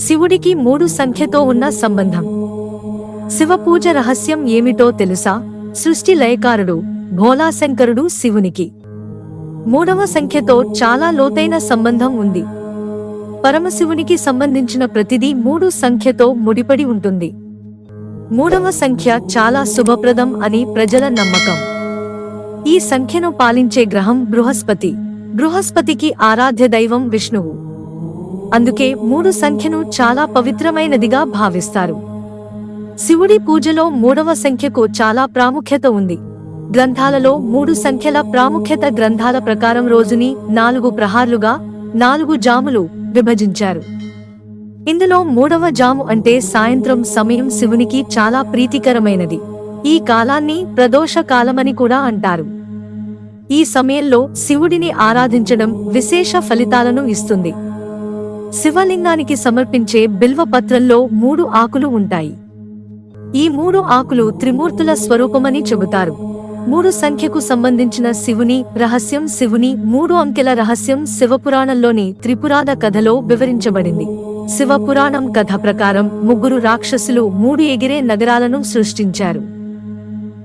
శివుడికి మూడు సంఖ్యతో ఉన్న సంబంధం. శివపూజ రహస్యం ఏమిటో తెలుసా? సృష్టి లయకారుడు భోలాశంకరుడు శివునికి. మూడవ సంఖ్యతో చాలా లోతైన సంబంధం ఉంది. పరమశివునికి సంబంధించిన ప్రతిదీ మూడు సంఖ్యతో ముడిపడి ఉంటుంది. మూడవ సంఖ్య చాలా శుభప్రదం అని ప్రజల నమ్మకం. ఈ సంఖ్యను పాలించే గ్రహం బృహస్పతి. బృహస్పతికి ఆరాధ్య దైవం విష్ణువు. అందుకే మూడు సంఖ్యను చాలా పవిత్రమైనదిగా భావిస్తారు. శివుడి పూజలో మూడవ సంఖ్యకు చాలా ప్రాముఖ్యత ఉంది. గ్రంథాలలో మూడు సంఖ్యల ప్రాముఖ్యత గ్రంథాల ప్రకారం రోజుని నాలుగు ప్రహార్లుగా నాలుగు జాములు విభజించారు. ఇందులో మూడవ జాము అంటే సాయంత్రం సమయం శివునికి చాలా ప్రీతికరమైనది. ఈ కాలాన్ని ప్రదోష కాలమని కూడా అంటారు. ఈ సమయంలో శివుడిని ఆరాధించడం విశేష ఫలితాలను ఇస్తుంది. శివలింగానికి సమర్పించే బిల్వ పత్రంలో మూడు ఆకులు ఉంటాయి. ఈ మూడు ఆకులు త్రిమూర్తుల స్వరూపమని చెబుతారు. మూడు సంఖ్యకు సంబంధించిన శివుని రహస్యం శివుని మూడు అంకెల రహస్యం శివపురాణంలోని త్రిపురాద కథలో వివరించబడింది. శివపురాణం కథ ప్రకారం ముగ్గురు రాక్షసులు మూడు ఎగిరే నగరాలను సృష్టించారు.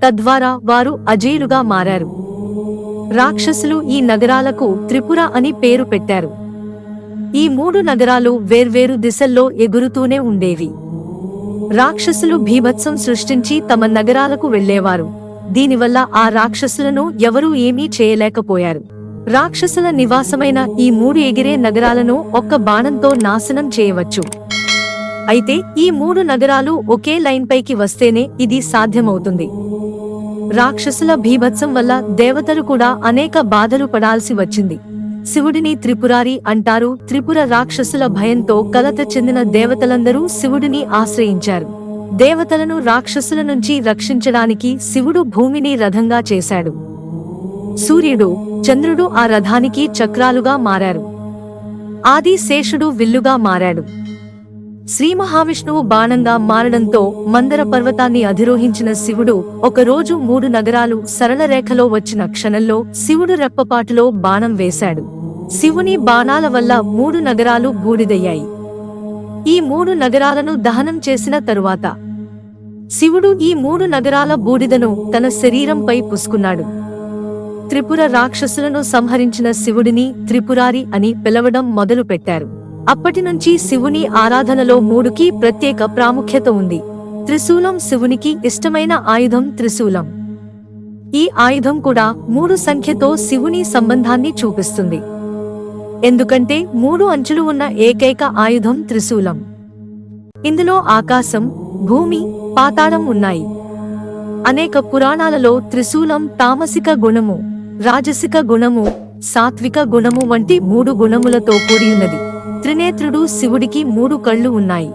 తద్వారా వారు అజేయులుగా మారారు. రాక్షసులు ఈ నగరాలకు త్రిపుర అని పేరు పెట్టారు. ఈ మూడు నగరాలు వేర్వేరు దిశల్లో ఎగురుతూనే ఉండేవి. రాక్షసులు భీభత్సం సృష్టించి తమ నగరాలకు వెళ్ళేవారు దీనివల్ల ఆ రాక్షసులను ఎవరూ ఏమీ చేయలేకపోయారు. రాక్షసుల నివాసమైన ఈ మూడు ఎగిరే నగరాలను ఒక్క బాణంతో నాశనం చేయవచ్చు. అయితే ఈ మూడు నగరాలు ఒకే లైన్ పైకి వస్తేనే ఇది సాధ్యమవుతుంది. రాక్షసుల భీభత్సం వల్ల దేవతలు కూడా అనేక బాధలు పడాల్సి వచ్చింది. శివుడిని త్రిపురారి అంటారు. త్రిపుర రాక్షసుల భయంతో కలత చెందిన దేవతలందరూ శివుడిని ఆశ్రయించారు. దేవతలను రాక్షసుల నుంచి రక్షించడానికి శివుడు భూమిని రథంగా చేశాడు. సూర్యుడు చంద్రుడు ఆ రథానికి చక్రాలుగా మారారు. ఆది శేషుడు విల్లుగా మారాడు. శ్రీ మహావిష్ణువు బాణంగా మారడంతో మందర పర్వతాన్ని అధిరోహించిన శివుడు ఒకరోజు మూడు నగరాలు సరళ రేఖలో వచ్చిన క్షణంలో శివుడు రెప్పపాటులో బాణం వేశాడు. శివుని బాణాల వల్ల మూడు నగరాలు బూడిదయ్యాయి. ఈ మూడు నగరాలను దహనం చేసిన తరువాత శివుడు ఈ మూడు నగరాల బూడిదను తన శరీరంపై పుసుకున్నాడు. త్రిపుర రాక్షసులను సంహరించిన శివుడిని త్రిపురారి అని పిలవడం మొదలుపెట్టారు. అప్పటి నుంచి శివుని ఆరాధనలో మూడుకి ప్రత్యేక ప్రాముఖ్యత ఉంది. త్రిశూలం శివునికి ఇష్టమైన ఆయుధం త్రిశూలం. ఈ ఆయుధం కూడా మూడు సంఖ్యతో శివుని సంబంధాన్ని చూపిస్తుంది. ఎందుకంటే మూడు అంచులు ఉన్న ఏకైక ఆయుధం త్రిశూలం. ఇందులో ఆకాశం భూమి పాతాళం ఉన్నాయి. అనేక పురాణాలలో త్రిశూలం తామసిక గుణము రాజసిక గుణము సాత్విక గుణము వంటి మూడు గుణములతో కూడి ఉన్నది త్రినేత్రుడు శివుడికి మూడు కళ్ళు ఉన్నాయి.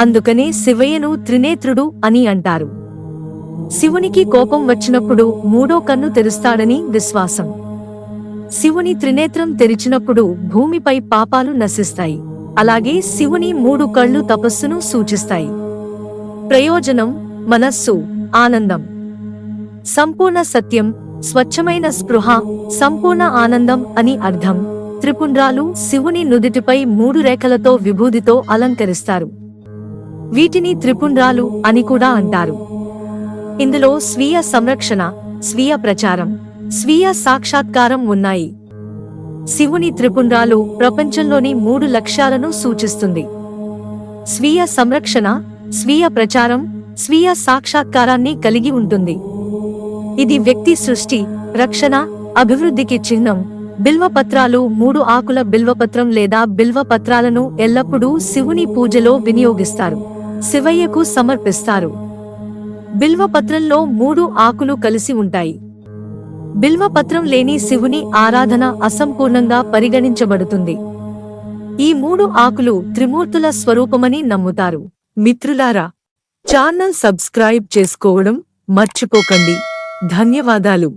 అందుకనే శివయ్యను త్రినేత్రుడు అని అంటారు. శివునికి కోపం వచ్చినప్పుడు మూడో కన్ను తెరుస్తాడని విశ్వాసం. శివుని త్రినేత్రం తెరిచినప్పుడు భూమిపై పాపాలు నశిస్తాయి. అలాగే శివుని మూడు కళ్ళు తపస్సును సూచిస్తాయి. ప్రయోజనం మనస్సు ఆనందం. సంపూర్ణ సత్యం స్వచ్ఛమైన స్పృహ సంపూర్ణ ఆనందం అని అర్థం. త్రిపుండ్రాలు శివుని నుదిటిపై మూడు రేఖలతో విభూదితో అలంకరిస్తారు. వీటిని త్రిపుండ్రాలు అని కూడా అంటారు. ఇందులో స్వీయ సంరక్షణ స్వీయ ప్రచారం స్వీయ సాక్షాత్కారం ఉన్నాయి. శివుని త్రిపుండ్రాలు ప్రపంచంలోని మూడు లక్ష్యాలను సూచిస్తుంది. స్వీయ సంరక్షణ స్వీయ ప్రచారం స్వీయ సాక్షాత్కారాన్ని కలిగి ఉంటుంది. ఇది వ్యక్తి సృష్టి రక్షణ అభివృద్ధికి చిహ్నం. బిల్వపత్రాలు మూడు ఆకుల బిల్వపత్రం లేదా బిల్వపత్రాలను ఎల్లప్పుడూ శివుని పూజలో వినియోగిస్తారు శివయ్యకు సమర్పిస్తారు. బిల్వపత్రంలో మూడు ఆకులు కలిసి ఉంటాయి. బిల్వపత్రం లేని శివుని ఆరాధన అసంపూర్ణంగా పరిగణించబడుతుంది. ఈ మూడు ఆకులు త్రిమూర్తుల స్వరూపమని నమ్ముతారు. మిత్రులారా ఛానల్ సబ్స్క్రైబ్ చేసుకోవడం మర్చిపోకండి. ధన్యవాదాలు.